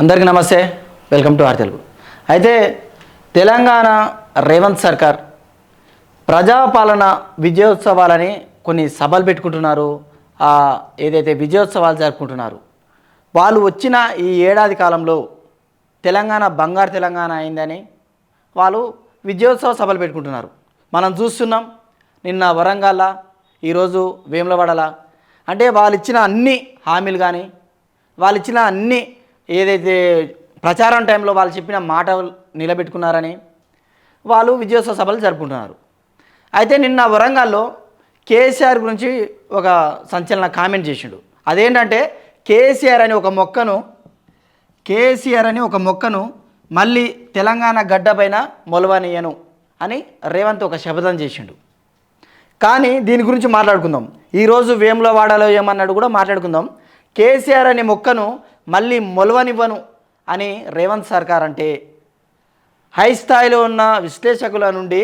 అందరికీ నమస్తే. Welcome to R Telugu. అయితే తెలంగాణ రేవంత్ సర్కార్ ప్రజాపాలన విజయోత్సవాలని కొన్ని సభలు పెట్టుకుంటున్నారు. ఏదైతే విజయోత్సవాలు జరుపుకుంటున్నారు. వాళ్ళు వచ్చిన ఈ ఏడాది కాలంలో తెలంగాణ బంగారు తెలంగాణ అయిందని వాళ్ళు విజయోత్సవ సభలు పెట్టుకుంటున్నారు. మనం చూస్తున్నాం నిన్న వరంగల్ల ఈరోజు వేములవాడల. అంటే వాళ్ళు ఇచ్చిన అన్ని హామీలు కానీ వాళ్ళు ఇచ్చిన అన్ని ఏదైతే ప్రచారం టైంలో వాళ్ళు చెప్పిన మాట నిలబెట్టుకున్నారని వాళ్ళు విజయోత్సవ సభలు జరుపుకుంటున్నారు. అయితే నిన్న వరంగల్లో కేసీఆర్ గురించి ఒక సంచలన కామెంట్ చేసిండు. అదేంటంటే కేసీఆర్ అని ఒక మొక్కను కేసీఆర్ అని ఒక మొక్కను మళ్ళీ తెలంగాణ గడ్డపైన మొలవనీయను అని రేవంత్ ఒక శపథం చేసిండు. కానీ దీని గురించి మాట్లాడుకుందాం. ఈరోజు వేములవాడలో ఏమన్నాడు కూడా మాట్లాడుకుందాం. కేసీఆర్ అనే మొక్కను మళ్ళీ మొలవనివ్వను అని రేవంత్ సర్కార్ అంటే హై స్థాయిలో ఉన్న విశ్లేషకుల నుండి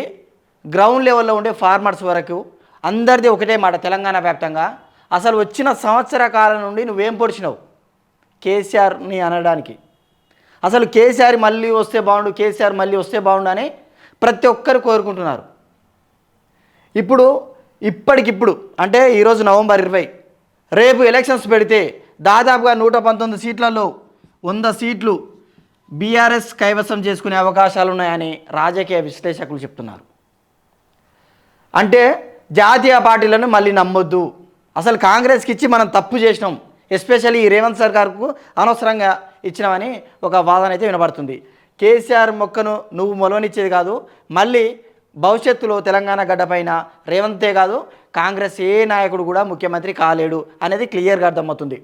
గ్రౌండ్ లెవెల్లో ఉండే ఫార్మర్స్ వరకు అందరిది ఒకటే మాట తెలంగాణ వ్యాప్తంగా. అసలు వచ్చిన సంవత్సర కాలం నుండి నువ్వేం పొడిచినావు? కేసీఆర్ని అనడానికి. అసలు కేసీఆర్ మళ్ళీ వస్తే బాగుండు కేసీఆర్ మళ్ళీ వస్తే బాగుండు అని ప్రతి ఒక్కరు కోరుకుంటున్నారు. ఇప్పుడు ఇప్పటికిప్పుడు అంటే ఈరోజు నవంబర్ ఇరవై రేపు ఎలక్షన్స్ పెడితే దాదాపుగా నూట పంతొమ్మిది సీట్లలో వంద సీట్లు బీఆర్ఎస్ కైవసం చేసుకునే అవకాశాలు ఉన్నాయని రాజకీయ విశ్లేషకులు చెప్తున్నారు. అంటే జాతీయ పార్టీలను మళ్ళీ నమ్మొద్దు. అసలు కాంగ్రెస్కి ఇచ్చి మనం తప్పు చేసినాం. ఎస్పెషల్లీ ఈ రేవంత్ సర్కార్కు అనవసరంగా ఇచ్చినామని ఒక వాదన అయితే వినబడుతుంది. కేసీఆర్ మొక్కను నువ్వు మొలవనిచ్చేది కాదు మళ్ళీ భవిష్యత్తులో తెలంగాణ గడ్డపైన రేవంతే కాదు కాంగ్రెస్ ఏ నాయకుడు కూడా ముఖ్యమంత్రి కాలేడు అనేది క్లియర్గా అర్థమవుతుంది.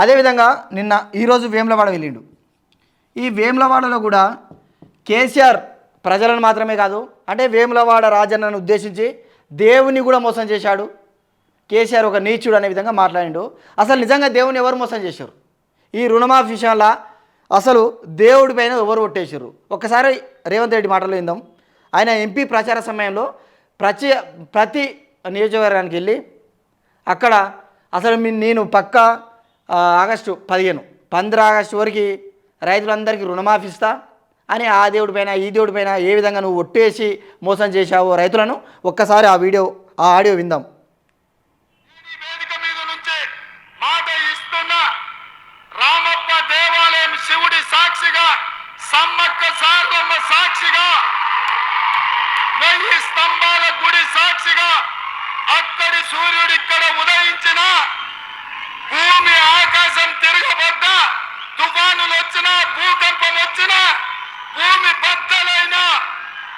అదేవిధంగా నిన్న ఈరోజు వేములవాడ వెళ్ళిండు. ఈ వేములవాడలో కూడా కేసీఆర్ ప్రజలను మాత్రమే కాదు అంటే వేములవాడ రాజన్నను ఉద్దేశించి దేవుని కూడా మోసం చేశాడు. కేసీఆర్ ఒక నీచుడు అనే విధంగా మాట్లాడిండు. అసలు నిజంగా దేవుని ఎవరు మోసం చేశారు? ఈ రుణమాఫీ విషయంలో అసలు దేవుడి పైన ఎవరు కొట్టేశారు ఒక్కసారి రేవంత్ రెడ్డి మాటలు విందాం. ఆయన ఎంపీ ప్రచార సమయంలో ప్రతి ప్రతి నియోజకవర్గానికి వెళ్ళి అక్కడ అసలు నేను పక్క ఆగస్టు పదిహేను. పంద్ర ఆగస్టు వరకు రైతులందరికీ రుణమాఫీ ఇస్తా అని ఆ దేవుడి పైన ఈ దేవుడి పైన ఏ విధంగా నువ్వు ఒట్టేసి మోసం చేశావో రైతులను ఒక్కసారి ఆ వీడియో ఆ ఆడియో విందాం. దేవాలయం శివుడి సాక్షిగా సమ్మక్క సారమ్మ సాక్షిగా వెయ్యి స్తంభాల గుడి సాక్షిగా అక్కడి సూర్యుడు ఇక్కడ ఉదయించిన భూమి ఆకాశం తిరగబడ్డా తుఫానులు వచ్చినా భూకంపం వచ్చినా భూమి బద్దలైనా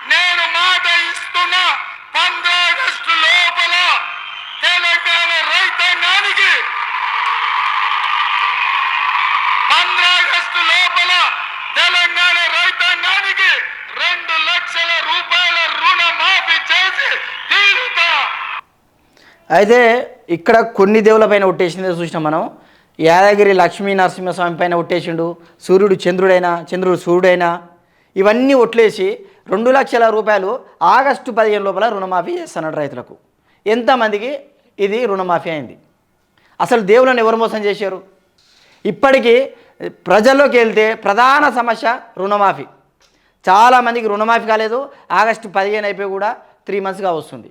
నేను మాట ఉన్న పంద్ర లోపల తెలంగాణ రైతాంగానికి. పంద్రాగస్టు లోపల తెలంగాణ రైతాంగానికి రెండు లక్షల రూపాయల రుణమాఫీ చేసి తీరుతా. అయితే ఇక్కడ కొన్ని దేవుల పైన ఒట్టేసింది చూసినాం మనం. యాదగిరి లక్ష్మీ నరసింహస్వామి పైన ఒట్టేసిండు. సూర్యుడు చంద్రుడైనా చంద్రుడు సూర్యుడైనా ఇవన్నీ ఒట్లేసి రెండు లక్షల రూపాయలు ఆగస్టు పదిహేను లోపల రుణమాఫీ చేస్తున్నాడు రైతులకు. ఎంతమందికి ఇది రుణమాఫీ అయింది? అసలు దేవులను ఎవరు మోసం చేశారు? ఇప్పటికీ ప్రజల్లోకి వెళ్తే ప్రధాన సమస్య రుణమాఫీ. చాలామందికి రుణమాఫీ కాలేదు ఆగస్టు పదిహేను అయిపోయి కూడా త్రీ మంత్స్గా వస్తుంది.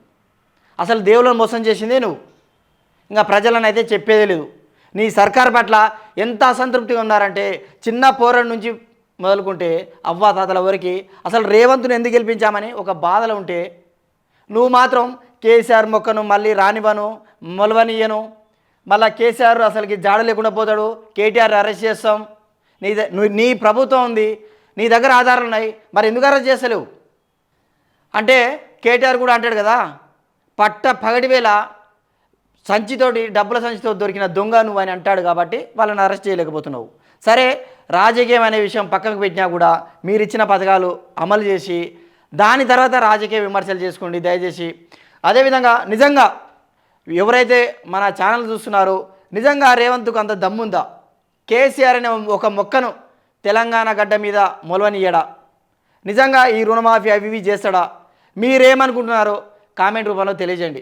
అసలు దేవులను మోసం చేసిందే నువ్వు? ఇంకా ప్రజలను అయితే చెప్పేదే లేదు. నీ సర్కార్ పట్ల ఎంత అసంతృప్తిగా ఉన్నారంటే చిన్న పోరడు నుంచి మొదలుకుంటే అవ్వా తాతల వరకు అసలు రేవంత్ను ఎందుకు గెలిపించామని ఒక బాధలు ఉంటే నువ్వు మాత్రం కేసీఆర్ మొక్కను మళ్ళీ రానివ్వను మొలవనియ్యను. మళ్ళీ కేసీఆర్ అసలుకి జాడ లేకుండా పోతాడు కేటీఆర్ అరెస్ట్ చేస్తాం. నీ ద- నీ ప్రభుత్వం ఉంది నీ దగ్గర ఆధారాలు ఉన్నాయి మరి ఎందుకు అరెస్ట్ చేస్తలేవు? అంటే కేటీఆర్ కూడా అంటాడు కదా పట్ట పగటి వేళ సంచితోటి డబ్బుల సంచితో దొరికిన దొంగ నువ్వు అని అంటాడు కాబట్టి వాళ్ళని అరెస్ట్ చేయలేకపోతున్నావు. సరే రాజకీయం అనే విషయం పక్కకు పెట్టినా కూడా మీరు ఇచ్చిన పథకాలు అమలు చేసి దాని తర్వాత రాజకీయ విమర్శలు చేసుకోండి దయచేసి. అదేవిధంగా నిజంగా ఎవరైతే మన ఛానల్ చూస్తున్నారో నిజంగా రేవంత్కు అంత దమ్ముందా? కేసీఆర్ అనే ఒక మొక్కను తెలంగాణ గడ్డ మీద మొలవనియడా నిజంగా ఈ రుణమాఫీ అవి ఇవి చేస్తాడా? మీరేమనుకుంటున్నారో కామెంట్ రూపంలో తెలియజేయండి.